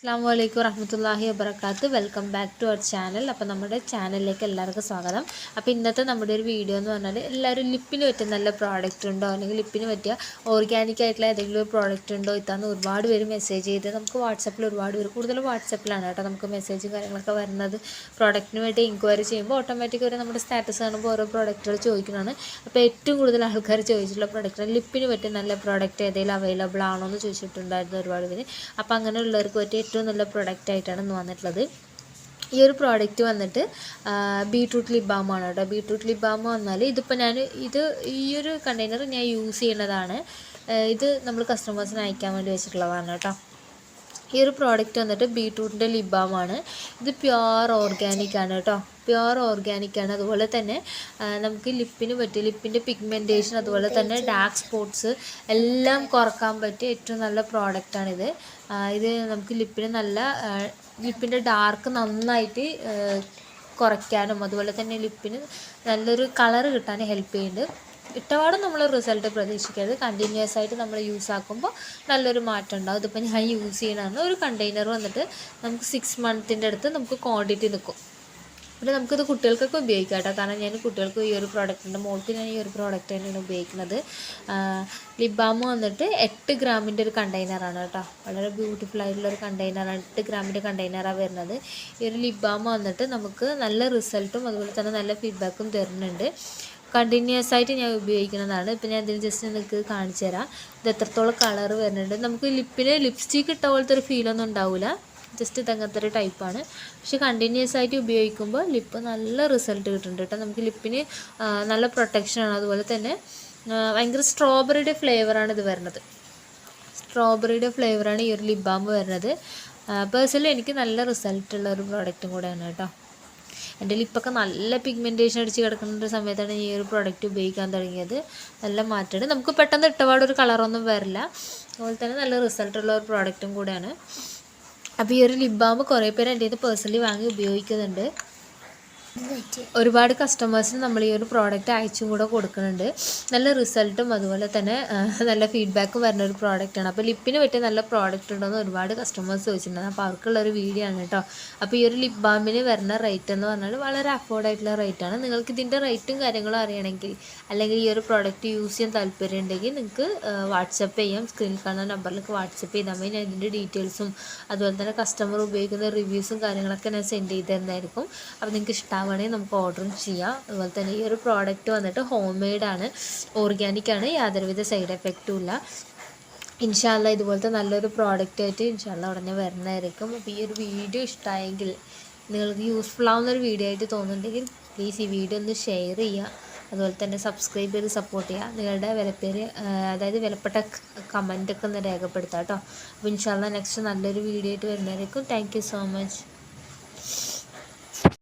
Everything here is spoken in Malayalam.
അസ്സാം വലൈക്കും വറഹമത്തല്ലാഹി വബർക്കാത്ത് welcome back to our channel അപ്പോൾ നമ്മുടെ ചാനലിലേക്ക് എല്ലാവർക്കും സ്വാഗതം. അപ്പോൾ ഇന്നത്തെ നമ്മുടെ ഒരു വീഡിയോ എന്ന് പറഞ്ഞാൽ എല്ലാവരും ലിപ്പിന് പറ്റിയ നല്ല പ്രോഡക്റ്റ് ഉണ്ടോ? അല്ലെങ്കിൽ ലിപ്പിന് പറ്റിയ ഓർഗാനിക് ആയിട്ടുള്ള ഏതെങ്കിലും ഒരു പ്രോഡക്റ്റ് ഉണ്ടോ? ഇത്താന്ന് ഒരുപാട് പേര് മെസ്സേജ് ചെയ്ത് നമുക്ക് വാട്സപ്പിൽ ഒരുപാട് പേര് കൂടുതലും വാട്സപ്പിലാണ് കേട്ടോ നമുക്ക് മെസ്സേജും കാര്യങ്ങളൊക്കെ വരുന്നത്. പ്രോഡക്റ്റിന് വേണ്ടി എൻക്വയറി ചെയ്യുമ്പോൾ ഓട്ടോമാറ്റിക് ഒരു നമ്മുടെ സ്റ്റാറ്റസ് കാണുമ്പോൾ ഓരോ പ്രോഡക്റ്റുകൾ ചോദിക്കുന്നതാണ്. അപ്പോൾ ഏറ്റവും കൂടുതൽ ആൾക്കാർ ചോദിച്ചിട്ടുള്ള പ്രോഡക്റ്റ് ലിപ്പിന് പറ്റിയ നല്ല പ്രോഡക്റ്റ് ഏതെങ്കിലും അവൈലബിൾ ആണോ എന്ന് ചോദിച്ചിട്ടുണ്ടായിരുന്നു ഒരുപാട് പേര്. അപ്പോൾ അങ്ങനെയുള്ളവർക്ക് പറ്റിയ ഏറ്റവും നല്ല പ്രൊഡക്റ്റ് ആയിട്ടാണ് ഇന്ന് വന്നിട്ടുള്ളത്. ഈ ഒരു പ്രോഡക്റ്റ് വന്നിട്ട് ബീട്രൂട്ട് ലിപ് ആണ് കേട്ടോ. ബീട്രൂട്ട് ലിപ് ബാം വന്നാൽ ഇതിപ്പോൾ ഞാൻ ഇത് ഈ ഒരു കണ്ടെയ്നർ ഞാൻ യൂസ് ചെയ്യുന്നതാണ്. ഇത് നമ്മൾ കസ്റ്റമേഴ്സിന് അയക്കാൻ വേണ്ടി വെച്ചിട്ടുള്ളതാണ് കേട്ടോ. ഈ ഒരു പ്രോഡക്റ്റ് വന്നിട്ട് ബീട്രൂട്ടിന്റെ ലിബാമാണ്. ഇത് പ്യുവർ ഓർഗാനിക് ആണ് കേട്ടോ. പ്യുവർ ഓർഗാനിക് ആണ്. അതുപോലെ തന്നെ നമുക്ക് ലിപ്പിന് പറ്റിയ ലിപ്പിന്റെ പിഗ്മെന്റേഷൻ അതുപോലെ തന്നെ ഡാർക്ക് സ്പോട്ട്സ് എല്ലാം കുറയ്ക്കാൻ പറ്റിയ ഏറ്റവും നല്ല പ്രോഡക്റ്റാണിത് ഇത് നമുക്ക് ലിപ്പിന് നല്ല ലിപ്പിന്റെ ഡാർക്ക് നന്നായിട്ട് കുറയ്ക്കാനും അതുപോലെ തന്നെ ലിപ്പിന് നല്ലൊരു കളർ കിട്ടാൻ ഹെൽപ്പ് ചെയ്യുന്നുണ്ട്. ഇട്ടപാടും നമ്മൾ റിസൾട്ട് പ്രതീക്ഷിക്കരുത്. കണ്ടിന്യൂസ് ആയിട്ട് നമ്മൾ യൂസ് ആക്കുമ്പോൾ നല്ലൊരു മാറ്റം ഉണ്ടാവും. ഇതിപ്പോൾ ഞാൻ യൂസ് ചെയ്യണമെന്ന് ഒരു കണ്ടെയ്നർ വന്നിട്ട് നമുക്ക് സിക്സ് മന്തിന്റെ അടുത്ത് നമുക്ക് ക്വാണ്ടിറ്റി നിൽക്കും പിന്നെ നമുക്കിത് കുട്ടികൾക്കൊക്കെ ഉപയോഗിക്കാം കേട്ടോ. കാരണം ഞാൻ കുട്ടികൾക്ക് ഈ ഒരു പ്രോഡക്റ്റിന്റെ മോൾക്ക് ഞാൻ ഈ ഒരു പ്രോഡക്റ്റ് തന്നെയാണ് ഉപയോഗിക്കുന്നത്. ലിപ് ബാം വന്നിട്ട് എട്ട് ഗ്രാമിന്റെ ഒരു കണ്ടെയ്നറാണ് കേട്ടോ. വളരെ ബ്യൂട്ടിഫുൾ ആയിട്ടുള്ള ഒരു കണ്ടെയ്നറാണ് എട്ട് ഗ്രാമിന്റെ കണ്ടെയ്നറാണ് വരുന്നത്. ഈ ഒരു ലിപ് ബാം വന്നിട്ട് നമുക്ക് നല്ല റിസൾട്ടും അതുപോലെ തന്നെ നല്ല ഫീഡ്ബാക്കും തരുന്നുണ്ട്. കണ്ടിന്യൂസ് ആയിട്ട് ഞാൻ ഉപയോഗിക്കുന്നതാണ്. ഇപ്പം ഞാൻ ഇതിന് ജസ്റ്റ് നിങ്ങൾക്ക് കാണിച്ചു തരാം. ഇത് എത്രത്തോളം കളർ വരുന്നുണ്ട്. നമുക്ക് ലിപ്പിന് ലിപ്സ്റ്റിക്ക് ഇട്ട പോലത്തെ ഒരു ഫീലൊന്നും ഉണ്ടാവില്ല ജസ്റ്റ് ഇതങ്ങനത്തെ ഒരു ടൈപ്പാണ് പക്ഷെ കണ്ടിന്യൂസ് ആയിട്ട് ഉപയോഗിക്കുമ്പോൾ ലിപ്പ് നല്ല റിസൾട്ട് കിട്ടുന്നുണ്ട് കേട്ടോ. നമുക്ക് ലിപ്പിന് നല്ല പ്രൊട്ടക്ഷനാണ് അതുപോലെ തന്നെ ഭയങ്കര സ്ട്രോബെറിയുടെ ഫ്ലേവറാണ് ഇത് വരുന്നത്. സ്ട്രോബെറിയുടെ ഫ്ലേവറാണ് ഈ ഒരു ലിപ് ബാം വരുന്നത്. പേഴ്സണലി എനിക്ക് നല്ല റിസൾട്ടുള്ള ഒരു പ്രോഡക്റ്റും കൂടെയാണ് കേട്ടോ. എന്റെ ലിപ്പൊക്കെ നല്ല പിഗ്മെന്റേഷൻ അടിച്ച് കിടക്കുന്ന ഒരു സമയത്താണ് ഈ ഒരു പ്രോഡക്റ്റ് ഉപയോഗിക്കാൻ തുടങ്ങിയത്. നല്ല മാറ്റമുണ്ട് നമുക്ക് പെട്ടെന്ന് ഇട്ടപാട് ഒരു കളറൊന്നും വരില്ല. അതുപോലെ തന്നെ നല്ല റിസൾട്ടുള്ള ഒരു പ്രോഡക്റ്റും കൂടെയാണ്. അപ്പോൾ ഈ ഒരു ലിപ് ബാം കുറേ പേര് എന്റെ ഇത് പേഴ്സണലി വാങ്ങി ഉപയോഗിക്കുന്നുണ്ട്. ഒരുപാട് കസ്റ്റമേഴ്സിന് നമ്മൾ ഈ ഒരു പ്രോഡക്റ്റ് അയച്ചും കൂടെ കൊടുക്കുന്നുണ്ട്. നല്ല റിസൾട്ടും അതുപോലെ തന്നെ നല്ല ഫീഡ്ബാക്കും വരുന്ന ഒരു പ്രോഡക്റ്റാണ് അപ്പോൾ ലിപ്പിന് പറ്റിയ നല്ല പ്രോഡക്റ്റ് ഉണ്ടോയെന്ന് ഒരുപാട് കസ്റ്റമേഴ്സ് ചോദിച്ചിട്ടുണ്ടായിരുന്നു അപ്പോൾ അവർക്കുള്ള ഒരു വീഡിയോ ആണ് കേട്ടോ. അപ്പോൾ ഈ ഒരു ലിപ് ബാമിന് വരുന്ന റേറ്റ് എന്ന് പറഞ്ഞാൽ വളരെ അഫോർഡ് ആയിട്ടുള്ള റേറ്റാണ് നിങ്ങൾക്ക് ഇതിന്റെ റേറ്റും കാര്യങ്ങളും അറിയണമെങ്കിൽ അല്ലെങ്കിൽ ഈ ഒരു പ്രോഡക്റ്റ് യൂസ് ചെയ്യാൻ താല്പര്യം ഉണ്ടെങ്കിൽ നിങ്ങൾക്ക് വാട്സപ്പ് ചെയ്യാം. സ്ക്രീനിൽ കാണുന്ന നമ്പറിലേക്ക് വാട്സപ്പ് ചെയ്താൽ മതി. ഞാൻ ഇതിന്റെ ഡീറ്റെയിൽസും അതുപോലെ തന്നെ കസ്റ്റമർ ഉപയോഗിക്കുന്ന റിവ്യൂസും കാര്യങ്ങളൊക്കെ ഞാൻ സെൻഡ് ചെയ്ത് തരുന്നതായിരിക്കും. അപ്പോൾ നിങ്ങൾക്ക് ഇഷ്ടമാവും വേണമെങ്കിൽ നമുക്ക് ഓർഡറും ചെയ്യാം. അതുപോലെ തന്നെ ഈ ഒരു പ്രോഡക്റ്റ് വന്നിട്ട് ഹോം മെയ്ഡാണ് ഓർഗാനിക് ആണ്. യാതൊരുവിധ സൈഡ് എഫക്റ്റും ഇല്ല. ഇൻഷാല്ല ഇതുപോലത്തെ നല്ലൊരു പ്രോഡക്റ്റ് ആയിട്ട് ഇൻഷാല്ല ഉടനെ വരുന്നതായിരിക്കും. അപ്പോൾ ഈ ഒരു വീഡിയോ ഇഷ്ടമായെങ്കിൽ നിങ്ങൾക്ക് യൂസ്ഫുൾ ആവുന്ന ഒരു വീഡിയോ ആയിട്ട് തോന്നുന്നുണ്ടെങ്കിൽ പ്ലീസ് ഈ വീഡിയോ ഒന്ന് ഷെയർ ചെയ്യുക. അതുപോലെ തന്നെ സബ്സ്ക്രൈബ് ചെയ്ത് സപ്പോർട്ട് ചെയ്യുക. നിങ്ങളുടെ വിലപ്പേര് അതായത് വിലപ്പെട്ട കമന്റൊക്കെ ഒന്ന് രേഖപ്പെടുത്താം കേട്ടോ. അപ്പോൾ ഇൻഷാല്ല നെക്സ്റ്റ് നല്ലൊരു വീഡിയോ ആയിട്ട് വരുന്നതായിരിക്കും. Thank so much